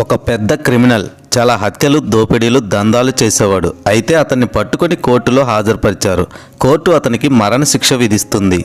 ఒక పెద్ద క్రిమినల్ చాలా హత్యలు దోపిడీలు దందాలు చేసేవాడు. అయితే అతన్ని పట్టుకొని కోర్టులో హాజరుపరిచారు. కోర్టు అతనికి మరణశిక్ష విధిస్తుంది.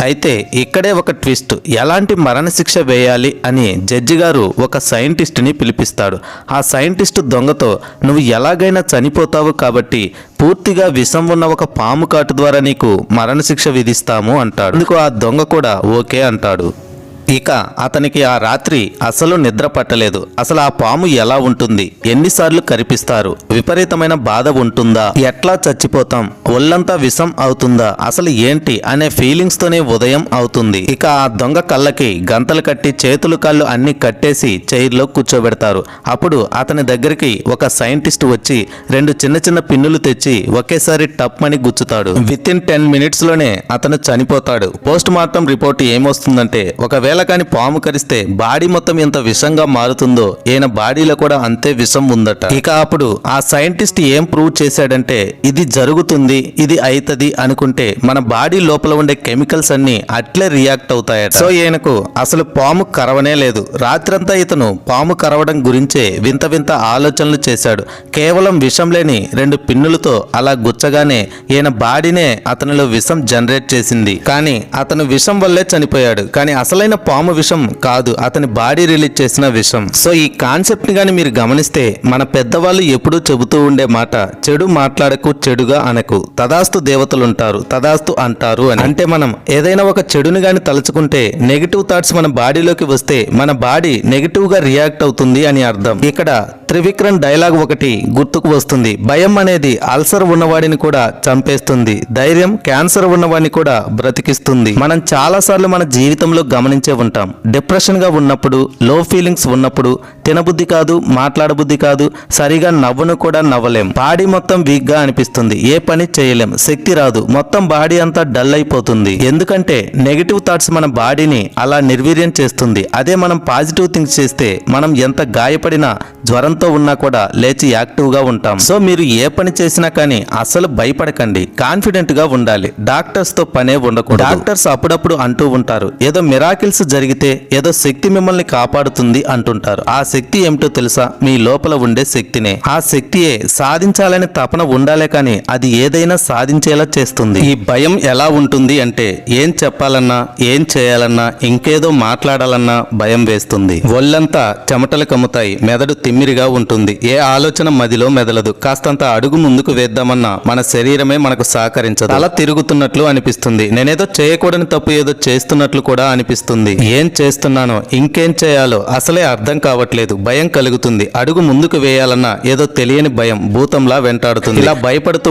అయితే ఇక్కడే ఒక ట్విస్ట్ ఎలాంటి మరణశిక్ష వేయాలి అని జడ్జి గారు ఒక సైంటిస్ట్ని పిలిపిస్తాడు. ఆ సైంటిస్ట్ దొంగతో నువ్వు ఎలాగైనా చనిపోతావు కాబట్టి పూర్తిగా విషం ఉన్న ఒక పాము కాటు ద్వారా నీకు మరణశిక్ష విధిస్తాము అంటాడు. అందుకు ఆ దొంగ కూడా ఓకే అంటాడు. ఇక అతనికి ఆ రాత్రి అసలు నిద్ర పట్టలేదు. అసలు ఆ పాము ఎలా ఉంటుంది? ఎన్నిసార్లు కరిపిస్తారు? విపరీతమైన బాధ ఉంటుందా? ఎట్లా చచ్చిపోతాం? ఒళ్ళంతా విషం అవుతుందా? అసలు ఏంటి? అనే ఫీలింగ్స్ తోనే ఉదయం అవుతుంది. ఇక ఆ దొంగ కళ్ళకి గంతలు కట్టి చేతులు కాళ్ళు అన్ని కట్టేసి చైర్లో కూర్చోబెడతారు. అప్పుడు అతని దగ్గరికి ఒక సైంటిస్ట్ వచ్చి రెండు చిన్న చిన్న పిన్నులు తెచ్చి ఒకేసారి టప్ అని గుచ్చుతాడు. విత్ ఇన్ టెన్ మినిట్స్లోనే అతను చనిపోతాడు. పోస్ట్ మార్టం రిపోర్ట్ ఏమొస్తుందంటే ఒకవేళ కానీ పాము కరిస్తే బాడీ మొత్తం ఎంత విషంగా మారుతుందో ఈయన బాడీలో కూడా అంతే విషం ఉందట. ఇక అప్పుడు ఆ సైంటిస్ట్ ఏం ప్రూవ్ చేశాడంటే ఇది జరుగుతుంది ఇది అయితది అనుకుంటే మన బాడీ లోపల ఉండే కెమికల్స్ అన్ని అట్లే రియాక్ట్ అవుతాయట. సో ఈయనకు అసలు పాము కరవనే లేదు. రాత్రంతా ఇతను పాము కరవడం గురించే వింత వింత ఆలోచనలు చేశాడు. కేవలం విషం లేని రెండు పిన్నులతో అలా గుచ్చగానే ఈయన బాడీనే అతనిలో విషం జనరేట్ చేసింది. కానీ అతను విషం వల్లే చనిపోయాడు. కానీ అసలైన పాము విషం కాదు అతని బాడీ రిలీజ్ చేసిన విషం. సో ఈ కాన్సెప్ట్ని కానీ మీరు గమనిస్తే మన పెద్దవాళ్ళు ఎప్పుడూ చెబుతూ ఉండే మాట చెడు మాట్లాడకు చెడుగా అనకు. తదాస్తు దేవతలుంటారు తదాస్తు అంటారు అని. అంటే మనం ఏదైనా ఒక చెడుని గాని తలుచుకుంటే నెగిటివ్ థాట్స్ మన బాడీలోకి వస్తే మన బాడీ నెగిటివ్గా రియాక్ట్ అవుతుంది అని అర్థం. ఇక్కడ త్రివిక్రమ్ డైలాగ్ ఒకటి గుర్తుకు వస్తుంది. భయం అనేది అల్సర్ ఉన్నవాడిని కూడా చంపేస్తుంది. ధైర్యం క్యాన్సర్ ఉన్నవాడిని కూడా బ్రతికిస్తుంది. మనం చాలా సార్లు మన జీవితంలో గమనించే ఉంటాం. డిప్రెషన్గా ఉన్నప్పుడు లో ఫీలింగ్స్ ఉన్నప్పుడు తినబుద్ధి కాదు మాట్లాడబుద్ధి కాదు సరిగా నవ్వును కూడా నవ్వలేం. బాడీ మొత్తం వీక్గా అనిపిస్తుంది. ఏ పని చేయలేం. శక్తి రాదు. మొత్తం బాడీ అంతా డల్ అయిపోతుంది. ఎందుకంటే నెగిటివ్ థాట్స్ మన బాడీని అలా నిర్వీర్యం చేస్తుంది. అదే మనం పాజిటివ్ థింగ్స్ చేస్తే మనం ఎంత గాయపడినా జ్వరంతో ఉన్నా కూడా లేచి యాక్టివ్గా ఉంటాం. సో మీరు ఏ పని చేసినా కానీ అసలు భయపడకండి. కాన్ఫిడెంట్గా ఉండాలి. డాక్టర్స్తో పనే ఉండకూడదు. డాక్టర్స్ అప్పుడప్పుడు అంటూ ఉంటారు. ఏదో మిరాకిల్స్ జరిగితే ఏదో శక్తి మిమ్మల్ని కాపాడుతుంది అంటుంటారు. ఆ శక్తి ఏమిటో తెలుసా? మీ లోపల ఉండే శక్తినే. ఆ శక్తియే సాధించాలని తపన ఉండాలే కానీ అది ఏదైనా సాధించేలా చేస్తుంది. ఈ భయం ఎలా ఉంటుంది అంటే ఏం చెప్పాలన్నా ఏం చేయాలన్నా ఇంకేదో మాట్లాడాలన్నా భయం వేస్తుంది. ఒళ్ళంతా చెమటలు కమ్ముతాయి మెదడు తిమ్మిరిగా ఉంటుంది. ఏ ఆలోచన మదిలో మెదలదు. కాస్తంత అడుగు ముందుకు వేద్దామన్నా మన శరీరమే మనకు సహకరించదు. అలా తిరుగుతున్నట్లు అనిపిస్తుంది. నేనేదో చేయకూడని తప్పు ఏదో చేస్తున్నట్లు కూడా అనిపిస్తుంది. ఏం చేస్తున్నానో ఇంకేం చేయాలో అసలే అర్థం కావట్లేదు. భయం కలుగుతుంది. అడుగు ముందుకు వేయాలన్నా ఏదో తెలియని భయం భూతంలా వెంటాడుతుంది. ఇలా భయపడుతూ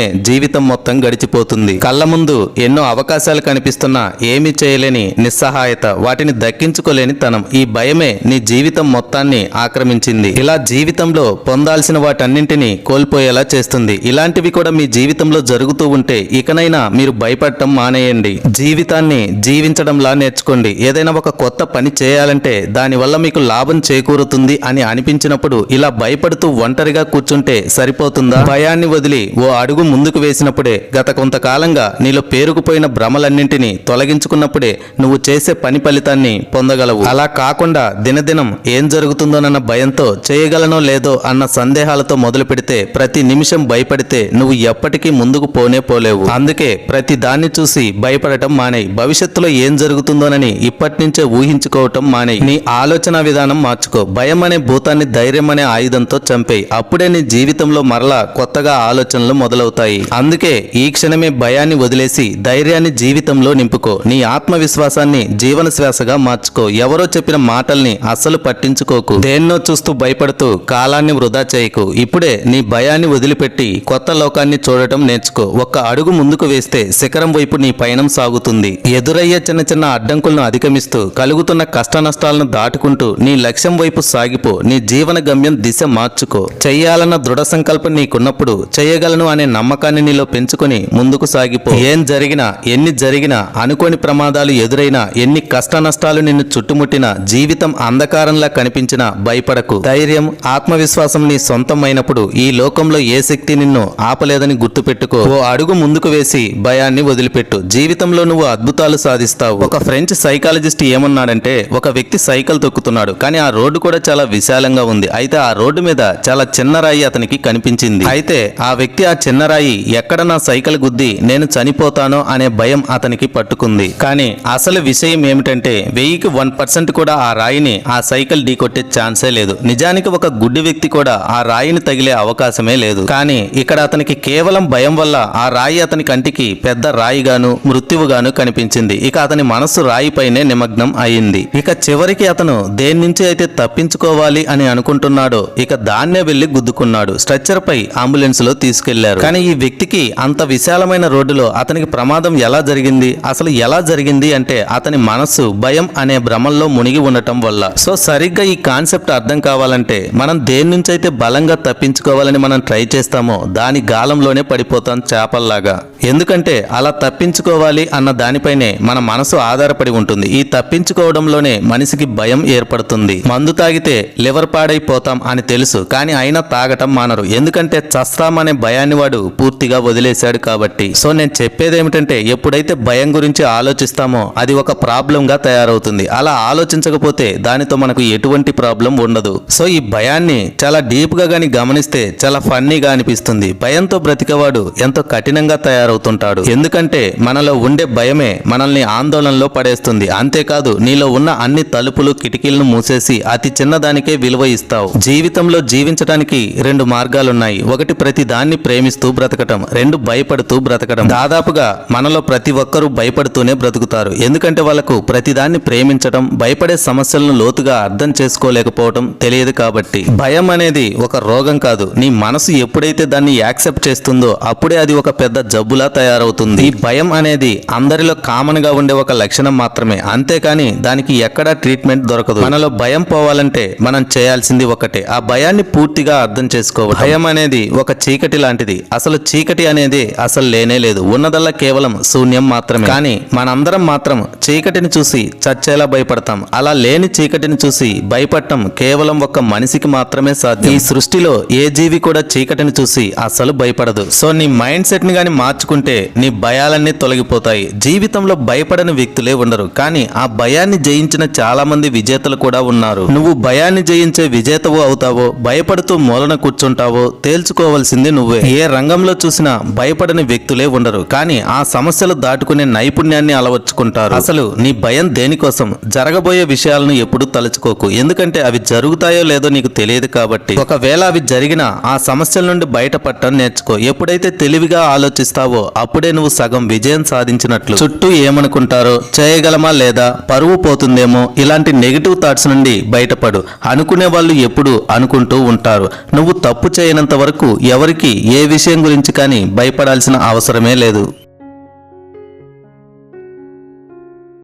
భయపడుతూనే జీవితం మొత్తం గడిచిపోతుంది. కళ్ళ ముందు ఎన్నో అవకాశాలు కనిపిస్తున్నా ఏమీ చేయలేని నిస్సహాయత వాటిని దక్కించుకోలేని తనం. ఈ భయమే నీ జీవితం మొత్తాన్ని ఆక్రమించింది. ఇలా జీవితంలో పొందాల్సిన వాటన్నింటినీ కోల్పోయేలా చేస్తుంది. ఇలాంటివి కూడా మీ జీవితంలో జరుగుతూ ఉంటే ఇకనైనా మీరు భయపడటం మానేయండి. జీవితాన్ని జీవించడంలా నేర్చుకోండి. ఏదైనా ఒక కొత్త పని చేయాలంటే దానివల్ల మీకు లాభం చేకూరుతుంది అని అనిపించినప్పుడు ఇలా భయపడుతూ ఒంటరిగా కూర్చుంటే సరిపోతుందా? భయాన్ని వదిలి ఓ అడుగు ముందుకు వేసినప్పుడే గత కొంతకాలంగా నీలో పేరుకుపోయిన భ్రమలన్నింటినీ తొలగించుకున్నప్పుడే నువ్వు చేసే పని ఫలితాన్ని పొందగలవు. అలా కాకుండా దినదినం ఏం జరుగుతుందోనన్న భయంతో చేయగలనో లేదో అన్న సందేహాలతో మొదలు పెడితే ప్రతి నిమిషం భయపడితే నువ్వు ఎప్పటికీ ముందుకు పోనే పోలేవు. అందుకే ప్రతి దాన్ని చూసి భయపడటం మానేయి. భవిష్యత్తులో ఏం జరుగుతుందోనని ఇప్పటి నుంచే ఊహించుకోవటం మానేయి. నీ ఆలోచన విధానం మార్చుకో. భయం అనే భూతాన్ని ధైర్యం అనే ఆయుధంతో చంపేయి. అప్పుడే నీ జీవితంలో మరలా కొత్తగా ఆలోచనలు మొదలవుతాయి. అందుకే ఈ క్షణమే భయాన్ని వదిలేసి ధైర్యాన్ని జీవితంలో నింపుకో. నీ ఆత్మవిశ్వాసాన్ని జీవన శ్వాసగా మార్చుకో. ఎవరో చెప్పిన మాటల్ని అస్సలు పట్టించుకోకు. దేన్నో చూస్తూ భయపడుతూ కాలాన్ని వృధా చేయకు. ఇప్పుడే నీ భయాన్ని వదిలిపెట్టి కొత్త లోకాన్ని చూడటం నేర్చుకో. ఒక్క అడుగు ముందుకు వేస్తే శిఖరం వైపు నీ పయనం సాగుతుంది. ఎదురయ్యే చిన్న చిన్న అడ్డంకులను అధిగమిస్తూ కలుగుతున్న కష్ట నష్టాలను దాటుకుంటూ నీ లక్ష్యం వైపు సాగిపో. నీ జీవన గమ్యం దిశ మార్చుకో. చెయ్యాలన్న దృఢ సంకల్పం నీకున్నప్పుడు చేయగలను అనే నమ్మకాన్ని నీలో పెంచుకొని ముందుకు సాగిపో. ఏం జరిగినా ఎన్ని జరిగినా అనుకోని ప్రమాదాలు ఎదురైనా ఎన్ని కష్ట నష్టాలు నిన్ను చుట్టుముట్టినా జీవితం అంధకారంలా కనిపించినా భయపడకు. ధైర్యం ఆత్మవిశ్వాసం నీ సొంతమైనప్పుడు ఈ లోకంలో ఏ శక్తి నిన్ను ఆపలేదని గుర్తుపెట్టుకో. ఓ అడుగు ముందుకు వేసి భయాన్ని వదిలిపెట్టు. జీవితంలో నువ్వు అద్భుతాలు సాధిస్తావు. ఒక ఫ్రెంచ్ సైకాలజిస్ట్ ఏమన్నాడంటే ఒక వ్యక్తి సైకిల్ తొక్కుతున్నాడు. కానీ ఆ రోడ్డు కూడా చాలా విశాలంగా ఉంది. అయితే ఆ రోడ్డు మీద చాలా చిన్న రాయి అతనికి కనిపించింది. అయితే ఆ వ్యక్తి ఆ చిన్న రాయి ఎక్కడ నా సైకిల్ గుద్ది నేను చనిపోతానో అనే భయం అతనికి పట్టుకుంది. కానీ అసలు విషయం ఏమిటంటే వెయ్యికి వన్ పర్సెంట్ కూడా ఆ రాయిని ఆ సైకిల్ ఢీకొట్టే ఛాన్సే లేదు. నిజానికి ఒక గుడ్డి వ్యక్తి కూడా ఆ రాయిని తగిలే అవకాశమే లేదు. కానీ ఇక్కడ అతనికి కేవలం భయం వల్ల ఆ రాయి అతని కంటికి పెద్ద రాయిగాను మృత్యువుగాను కనిపించింది. ఇక అతని మనస్సు రాయిపైనే నిమగ్నం అయింది. ఇక చివరికి అతను దేని నుంచి అయితే తప్పించుకోవాలి అని అనుకుంటున్నాడో ఇక దాన్నే వెళ్ళి గుద్దుకున్నాడు. స్ట్రెచ్చర్ పై అంబులెన్స్లో తీసుకెళ్ళారు. కానీ ఈ వ్యక్తికి అంత విశాలమైన రోడ్డులో అతనికి ప్రమాదం ఎలా జరిగింది? అసలు ఎలా జరిగింది అంటే అతని మనస్సు భయం అనే భ్రమంలో మునిగి ఉండటం వల్ల. సో సరిగ్గా ఈ కాన్సెప్ట్ అర్థం కావాలంటే మనం దేని నుంచి అయితే బలంగా తప్పించుకోవాలని మనం ట్రై చేస్తామో దాని గాలంలోనే పడిపోతాం చేపల్లాగా. ఎందుకంటే అలా తప్పించుకోవాలి అన్న దానిపైనే మన మనసు ఆధారపడి ఉంటుంది. ఈ తప్పించుకోవడంలోనే మనిషికి భయం ఏర్పడుతుంది. మందు తాగితే లివర్ పాడైపోతాం అని తెలుసు కానీ అయినా తాగటం మానరు. ఎందుకంటే చస్తామనే భయాన్ని వాడు పూర్తిగా వదిలేశాడు కాబట్టి. సో నేను చెప్పేది ఏమిటంటే ఎప్పుడైతే భయం గురించి ఆలోచిస్తామో అది ఒక ప్రాబ్లం గా తయారవుతుంది. అలా ఆలోచించకపోతే దానితో మనకు ఎటువంటి ప్రాబ్లం ఉండదు. సో ఈ భయాన్ని చాలా డీప్గా గాని గమనిస్తే చాలా ఫన్నీగా అనిపిస్తుంది. భయంతో బ్రతికేవాడు ఎంతో కఠినంగా తయారవుతుంటాడు. ఎందుకంటే మనలో ఉండే భయమే మనల్ని ఆందోళనలో పడేస్తుంది. అంతేకాదు నీలో ఉన్న అన్ని తలుపులు కిటికీలను మూసేసి అతి చిన్నదానికే విలువ ఇస్తావు. జీవితంలో జీవించడానికి రెండు మార్గాలున్నాయి. ఒకటి ప్రతి దాన్ని ప్రేమిస్తూ బ్రతకటం రెండు భయపడుతూ బ్రతకడం దాదాపుగా మనలో ప్రతి ఒక్కరూ భయపడుతూనే బ్రతుకుతారు. ఎందుకంటే వాళ్ళకు ప్రతిదాన్ని ప్రేమించడం భయపడే సమస్యలను లోతుగా అర్థం చేసుకోలేకపోవడం తెలియదు కాబట్టి. భయం అనేది ఒక రోగం కాదు. నీ మనసు ఎప్పుడైతే దాన్ని యాక్సెప్ట్ చేస్తుందో అప్పుడే అది ఒక పెద్ద జబ్బులా తయారవుతుంది. ఈ భయం అనేది అందరిలో కామన్గా ఉండే ఒక లక్షణం మాత్రమే. అంతేకాని దానికి ఎక్కడా ట్రీట్మెంట్ దొరకదు. మనలో భయం పోవాలంటే మనం చేయాల్సింది ఒకటే. ఆ భయాన్ని పూర్తిగా అర్థం చేసుకోవాలి భయం అనేది ఒక చీకటి లాంటిది. అసలు చీకటి అనేది అసలు లేనే లేదు. ఉన్నదల్లా కేవలం శూన్యం మాత్రమే. కానీ మనందరం మాత్రం చీకటిని చూసి చచ్చేలా భయపడతాం. అలా లేని చీకటిని చూసి భయపడటం కేవలం ఒక్క మనిషికి మాత్రమే సాధ్యం. ఈ సృష్టిలో ఏ జీవి కూడా చీకటిని చూసి అసలు భయపడదు. సో నీ మైండ్ సెట్ని గాని మార్చుకుంటే నీ భయాలన్నీ తొలగిపోతాయి. జీవితంలో భయపడని వ్యక్తులే ఉండరు. కానీ ఆ భయాన్ని జయించిన చాలా మంది విజేతలు కూడా ఉన్నారు. నువ్వు భయాన్ని జయించే విజేతవు అవుతావో భయపడుతూ మూలన కూర్చుంటావో తేల్చుకోవాల్సింది నువ్వే. ఏ కాలంలో చూసినా భయపడని వ్యక్తులే ఉండరు. కానీ ఆ సమస్యలు దాటుకునే నైపుణ్యాన్ని అలవర్చుకుంటారు. అసలు నీ భయం దేనికోసం? జరగబోయే విషయాలను ఎప్పుడు తలుచుకోకు. ఎందుకంటే అవి జరుగుతాయో లేదో నీకు తెలియదు కాబట్టి. ఒకవేళ అవి జరిగినా ఆ సమస్యల నుండి బయటపడటం నేర్చుకో. ఎప్పుడైతే తెలివిగా ఆలోచిస్తావో అప్పుడే నువ్వు సగం విజయం సాధించినట్లు. చుట్టూ ఏమనుకుంటారో? చేయగలమా లేదా? పరువు పోతుందేమో? ఇలాంటి నెగిటివ్ థాట్స్ నుండి బయటపడు. అనుకునే వాళ్ళు ఎప్పుడు అనుకుంటూ ఉంటారు. నువ్వు తప్పు చేయనంత వరకు ఎవరికి ఏ విషయం గురించి కానీ భయపడాల్సిన అవసరమే లేదు.